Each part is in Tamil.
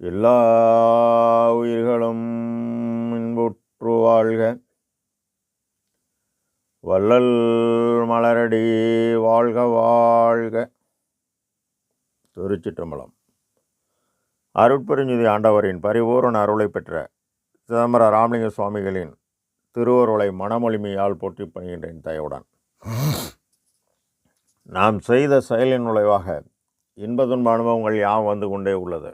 எல்லா உயிர்களும் இன்புற்று வாழ்க. வள்ளல் மலரடி வாழ்க வாழ்க. திருச்சிற்றம்பலம். அருட்பெருஞ்சுதி ஆண்டவரின் பரிபூரண அருளை பெற்ற சிதம்பர ராமலிங்க சுவாமிகளின் திருவருளை மனமொழிமையால் போற்றி பணிகின்றேன் தயவுடன் நாம் செய்த செயலின் நுழைவாக இன்ப துன்ப அனுபவங்கள் யாவும் வந்து கொண்டே உள்ளது.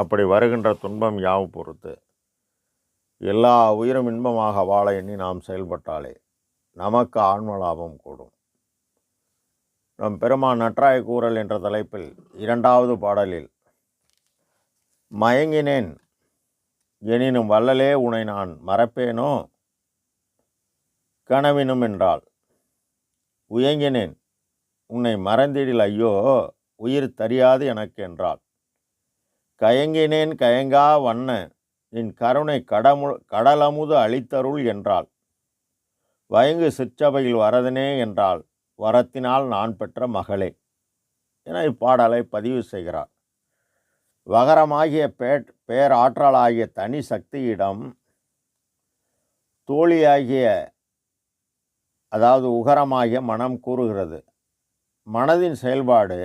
அப்படி வருகின்ற துன்பம் யாவும் பொறுத்து? எல்லா உயிரும் இன்பமாக வாழ எண்ணி நாம் செயல்பட்டாலே நமக்கு ஆன்ம லாபம் கூடும். நம் பெருமான் நற்றாய கூறல் என்ற தலைப்பில் இரண்டாவது பாடலில் மயங்கினேன் எனினும் வள்ளலே உனை நான் மறப்பேனோ? கனவினும் என்றால் உயங்கினேன் உன்னை மறந்திடில் ஐயோ உயிர் தெரியாது எனக்கு என்றாள். கயங்கினேன் கயங்கா வண்ண என் கருணை கடமு கடலமுது அளித்தருள் என்றாள். வயங்கு சிற்றபையில் வரதனே என்றால் வரத்தினால் நான் பெற்ற மகளே என இப்பாடலை பதிவு செய்கிறார். வகரமாகிய பேட் பேராற்றலாகிய தனி சக்தியிடம் தோழியாகிய அதாவது உகரமாகிய மனம் கூறுகிறது. மனதின் செயல்பாடு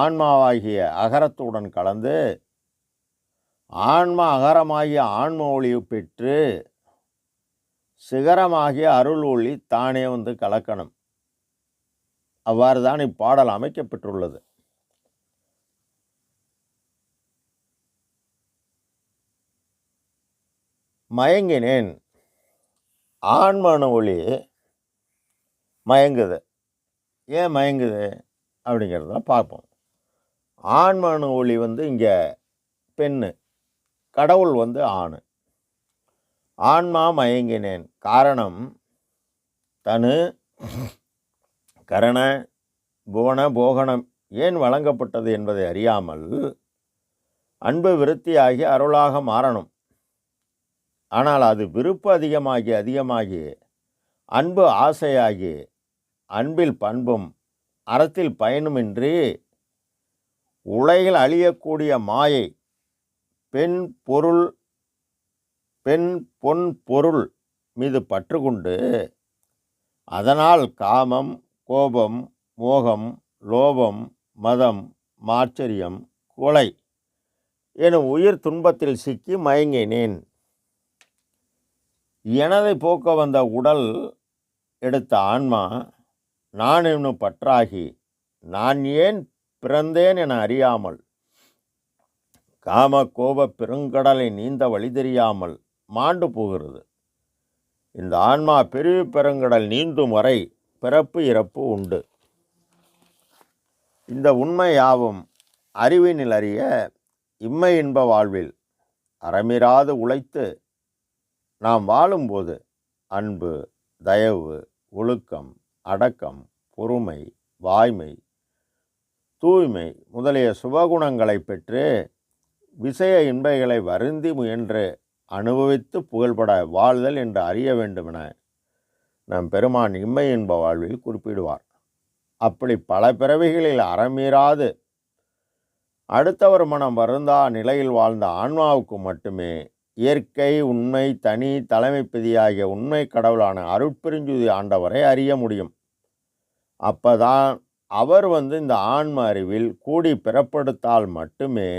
ஆன்மாவாகிய அகரத்துடன் கலந்து ஆன்மா அகரமாகிய ஆன்ம ஒளியை பெற்று சிகரமாகிய அருள் ஒளி தானே வந்து கலக்கணும். அவ்வாறு தான் இப்பாடல் அமைக்கப்பெற்றுள்ளது. மயங்கினேன். ஆண்மன ஒளி மயங்குது. ஏன் மயங்குது? அப்படிங்கிறத பார்ப்போம். ஆண்மனு ஒளி வந்து இங்கே பெண்ணு கடவுள் வந்து ஆணு. ஆன்மா மயங்கினேன். காரணம் தனு கரண புவன போகணம் ஏன் வழங்கப்பட்டது என்பதை அறியாமல் அன்பு விருத்தியாகி அருளாக மாறணும். ஆனால் அது விருப்பு அதிகமாகி அதிகமாகி அன்பு ஆசையாகி அன்பில் பண்பும் அறத்தில் பயனுமின்றி உலகில் அழியக்கூடிய மாயை பெண் பொருள் பெண் பொன் பொருள் மீது பற்று கொண்டு அதனால் காமம் கோபம் மோகம் லோபம் மதம் மாச்சரியம் கொலை எனும் உயிர் துன்பத்தில் சிக்கி மயங்கினேன். எனதை போக்க வந்த உடல் எடுத்த ஆன்மா நான் என்னும் பற்றாகி நான் ஏன் பிறந்தேன் என அறியாமல் காம கோப பெருங்கடலை நீந்த வழி தெரியாமல் மாண்டு போகிறது. இந்த ஆன்மா பெரிய பெருங்கடல் நீந்தும் வரை பிறப்பு இறப்பு உண்டு. இந்த உண்மை யாவும் அறிவினில் அறிய இம்மை இன்ப வாழ்வில் அறமிராது உழைத்து நாம் வாழும்போது அன்பு தயவு ஒழுக்கம் அடக்கம் பொறுமை வாய்மை தூய்மை முதலிய சுபகுணங்களை பெற்று விஷய இன்பைகளை வருந்தி முயன்று அனுபவித்து புகழ்பட வாழ்தல் என்று அறிய வேண்டுமென நம் பெருமான் இம்மை என்ப வாழ்வில் குறிப்பிடுவார். அப்படி பல பிறவிகளில் அறமீறாது. அடுத்தவர் மனம் வருந்தா நிலையில் வாழ்ந்த ஆன்மாவுக்கு மட்டுமே இயற்கை உண்மை தனி தலைமைப்பதி ஆகிய உண்மை கடவுளான அருட்பெருஞ்சுதி ஆண்டவரை அறிய முடியும். அப்பதான் அவர் வந்து இந்த ஆன்ம அறிவில் கூடி பிறப்படுத்தால் மட்டுமே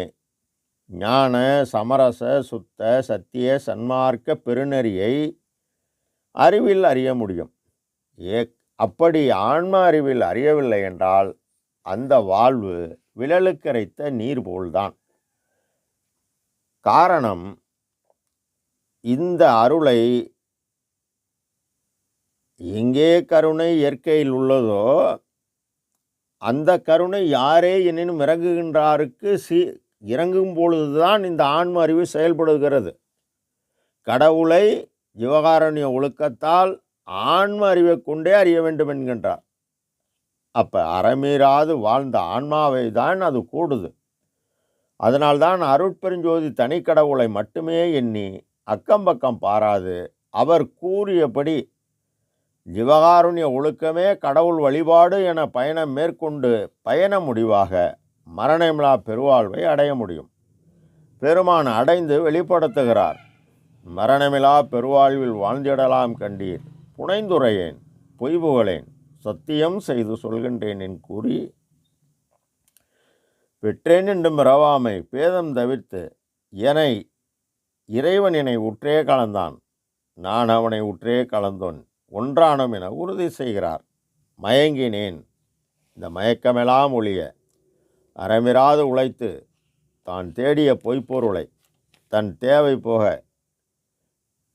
ஞான சமரச சுத்த சத்திய சன்மார்க்க பெருநெறியை அறிவில் அறிய முடியும். ஏ அப்படி ஆன்ம அறிவில் அறியவில்லை என்றால் அந்த வாழ்வு விழலுக்கரைத்த நீர் போல்தான். காரணம் இந்த அருளை எங்கே கருணை இயற்கையில் உள்ளதோ அந்த கருணை யாரே எனினும் இறங்குகின்றாருக்கு சி இறங்கும் பொழுதுதான் இந்த ஆன்ம அறிவு செயல்படுகிறது. கடவுளை ஜீவகாரண்ய ஒழுக்கத்தால் ஆன்ம அறிவை கொண்டே அறிய வேண்டும் என்கின்றார். அப்போ அறமீறாது வாழ்ந்த ஆன்மாவை தான் அது கூடுது. அதனால்தான் அருட்பெருஞ்சோதி தனிக்கடவுளை மட்டுமே எண்ணி அக்கம் பக்கம் பாராது. அவர் கூறியபடி ஜிவகாருண்ய ஒழுக்கமே கடவுள் வழிபாடு என பயணம் மேற்கொண்டு பயண முடிவாக மரணமிலா பெருவாழ்வை அடைய முடியும். பெருமான் அடைந்து வெளிப்படுத்துகிறார் மரணமிலா பெருவாழ்வில் வாழ்ந்திடலாம் கண்டீர் புனைந்துரையேன் பொய்புகளேன் சத்தியம் செய்து சொல்கின்றேன் என் கூறி பெற்றேன் என்றும் பிறவாமை பேதம் தவிர்த்து எனை இறைவன் என்னை உற்றே கலந்தான் நான் அவனை உற்றே கலந்தோன் ஒன்றானோம் என உறுதி செய்கிறார். மயங்கினேன். இந்த மயக்கமெல்லாம் ஒழிய அறமிராது உழைத்து தான் தேடிய பொய்ப்பொருளை தன் தேவை போக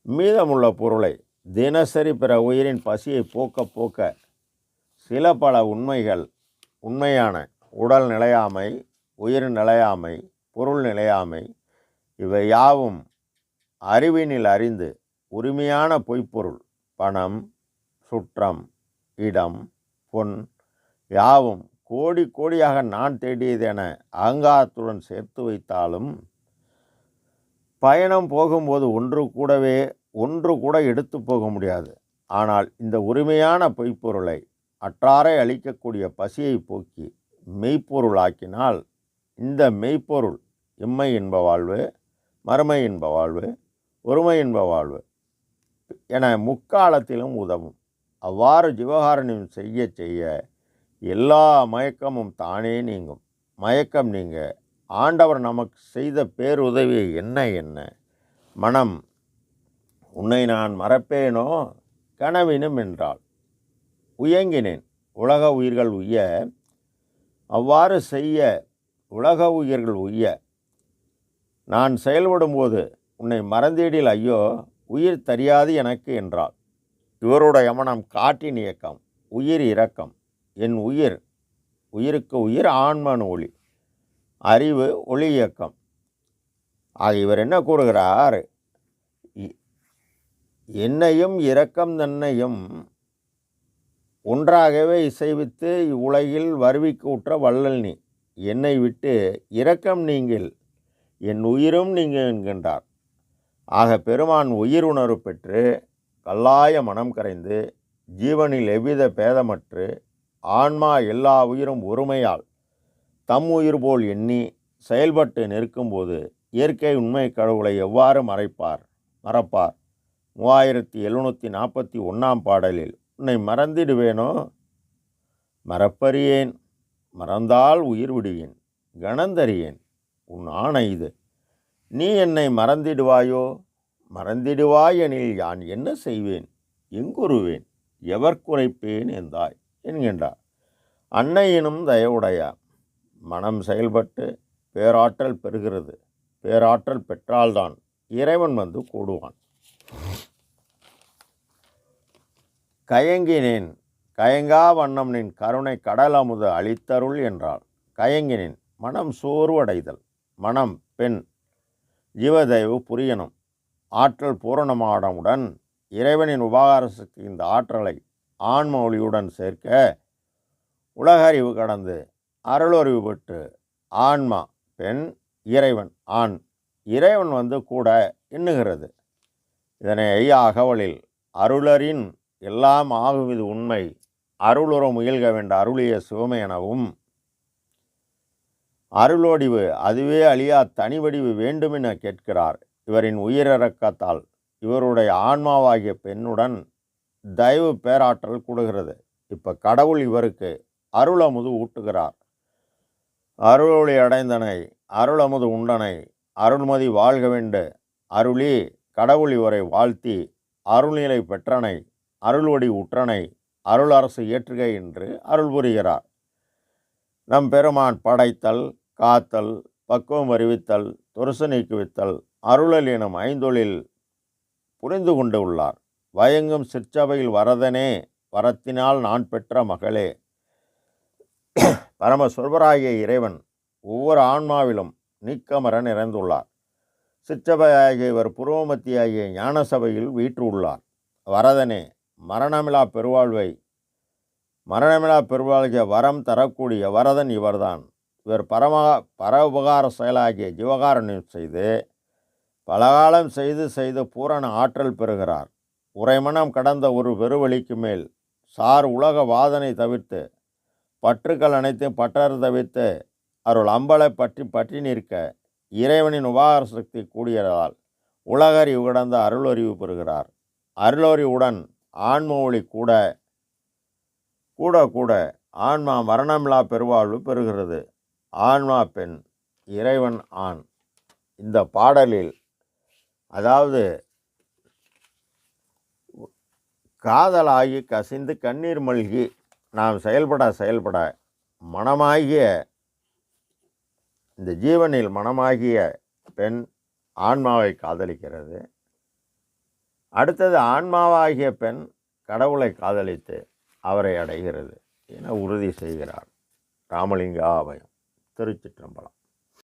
மீதமுள்ள பொருளை தினசரி பிற உயிரின் பசியை போக்க போக்க சில பல உண்மைகள் உண்மையான உடல் நிலையாமை உயிர் நிலையாமை பொருள் நிலையாமை இவை யாவும் அறிவினில் அறிந்து உரிமையான பொய்ப்பொருள். பணம் சுற்றம் இடம் பொன் யாவும் கோடி கோடியாக நான் தேடியது என அகங்காரத்துடன் சேர்த்து வைத்தாலும் பயணம் போகும்போது ஒன்று கூடவே ஒன்று கூட எடுத்து போக முடியாது. ஆனால் இந்த உரிமையான பொய்ப்பொருளை அற்றாரை அளிக்கக்கூடிய பசியை போக்கி மெய்ப்பொருளாக்கினால் இந்த மெய்ப்பொருள் இம்மை என்ப வாழ்வு மறுமை என்ப வாழ்வு ஒருமை என்ப வாழ்வு என முக்காலத்திலும் உதவும். அவ்வாறு ஜீவகாரணியம் செய்ய செய்ய எல்லா மயக்கமும் தானே நீங்கும். மயக்கம் நீங்க. ஆண்டவர் நமக்கு செய்த பேருதவி என்ன என்ன? மனம் உன்னை நான் மறப்பேனோ? கனவினும் என்றாள். உயங்கினேன். உலக உயிர்கள் உய்ய. அவ்வாறு செய்ய உலக உயிர்கள் உய்ய. நான் செயல்படும்போது உன்னை மறந்தீடில் ஐயோ? உயிர் தெரியாது எனக்கு என்றாள். இவருடைய மனம் காற்றின் இயக்கம் உயிர் இரக்கம். என் உயிர் உயிருக்கு உயிர் ஆன்மன் ஒளி அறிவு ஒளி இயக்கம். ஆக இவர் என்ன கூறுகிறார்? இ- என்னையும் இரக்கம் தன்னையும் ஒன்றாகவே இசைவித்து இவ்வுலகில் வருவிக்கு உற்ற வள்ளல் நீ என்னை விட்டு இரக்கம் நீங்கள் என் உயிரும் நீங்கள் என்கின்றார். ஆக பெருமான் உயிர் உணர்வு பெற்று கல்லாய மனம் கரைந்து ஜீவனில் எவ்வித பேதமற்று ஆன்மா எல்லா உயிரும் ஒருமையால் தம் உயிர் போல் எண்ணி செயல்பட்டு நிற்கும்போது இயற்கை உண்மை கடவுளை எவ்வாறு மறைப்பார் மறப்பார்? மூவாயிரத்தி எழுநூற்றி நாற்பத்தி ஒன்றாம் பாடலில் உன்னை மறந்திடுவேனோ? மறப்பறியேன். மறந்தால் உயிர் விடுவேன். கணந்தறியேன். உன் ஆணை இது. நீ என்னை மறந்திடுவாயோ? மறந்திடுவாய் எனில் யான் என்ன செய்வேன்? எங்குருவேன்? எவர் குறைப்பேன் என்றாய் என்கின்றார். அன்னையினும் தயவுடையார். மனம் செயல்பட்டு பேராற்றல் பெறுகிறது. பேராற்றல் பெற்றால்தான் இறைவன் வந்து கூடுவான். கயங்கினேன். கயங்கா வண்ணம் நின் கருணை கடல் அமுது அளித்தருள் என்றாள் கயங்கினேன். மனம் சோர்வடைதல். மனம் பெண் ஜீவதயவு புரியணும். ஆற்றல் பூரணமானவுடன் இறைவனின் உபகார சக்தி இந்த ஆற்றலை ஆன்ம ஒளியுடன் சேர்க்க உலகறிவு கடந்து அருளறிவு பெற்று ஆன்மா பெண் இறைவன் ஆண் இறைவன் வந்து கூட எண்ணுகிறது. இதனை ஐயா அகவலில் அருளரின் எல்லாம் ஆகும் இது உண்மை அருளுற முயல்க வேண்ட அருளிய சிவமை எனவும் அருளோடிவு அதுவே அழியா தனிவடிவு வேண்டுமென கேட்கிறார். இவரின் உயிரிறக்கத்தால் இவருடைய ஆன்மாவாகிய பெண்ணுடன் தயவு பேராற்றல் கூடுகிறது. இப்போ கடவுள் இவருக்கு அருளமுது ஊட்டுகிறார். அருளொளி அடைந்தனை அருளமுது உண்டனை அருள்மதி வாழ்க வேண்டு அருளி கடவுள் இவரை வாழ்த்தி அருள்நிலை பெற்றனை அருள்வடி உற்றனை அருள் அரசு இயற்றுக என்று அருள் புரிகிறார். நம் பெருமான் படைத்தல் காத்தல் பக்குவம் அறிவித்தல் துரசு நீக்குவித்தல் அருளல் எனும் ஐந்தொழில் புரிந்து கொண்டு உள்ளார். வயங்கும் சிற்சபையில் வரதனே வரத்தினால் நான் பெற்ற மகளே. பரம இறைவன் ஒவ்வொரு ஆன்மாவிலும் நீக்கமர நிறைந்துள்ளார். சிற்றபையாகிய இவர் புருவமத்தியாகிய ஞான சபையில் வீற்றுள்ளார் வரதனே மரணமிலா பெருவாழ்வை மரணமிலா பெருவாழ்கிய வரம் தரக்கூடிய வரதன் இவர்தான். இவர் பரம பர உபகார செயலாகிய ஜீவகாரண்யம் செய்து பலகாலம் செய்து செய்து பூரண ஆற்றல் பெறுகிறார். உரைமனம் கடந்த ஒரு பெருவழிக்கு மேல் சார் உலக வாதனை தவிர்த்து பற்றுக்கள் அனைத்தையும் பற்றர் தவிர்த்து அருள் அம்பலை பற்றி பற்றி நிற்க இறைவனின் உபகார சக்தி கூடியதால் உலகறிவு கடந்த அருளறிவு பெறுகிறார். அருளறிவுடன் ஆன்ம ஒளி கூட கூட கூட ஆன்மா மரணமில்லா பெருவாழ்வு பெறுகிறது. ஆன்மா பெண் இறைவன் ஆண். இந்த பாடலில் அதாவது காதலாகி கசிந்து கண்ணீர் மல்கி நாம் செயல்பட செயல்பட மனமாகிய இந்த ஜீவனில் மனமாகிய பெண் ஆன்மாவை காதலிக்கிறது. அடுத்தது ஆன்மாவாகிய பெண் கடவுளை காதலித்து அவரை அடைகிறது என உறுதி செய்கிறார் ராமலிங்க அபயம் திருச்சிற்றம்பலம்.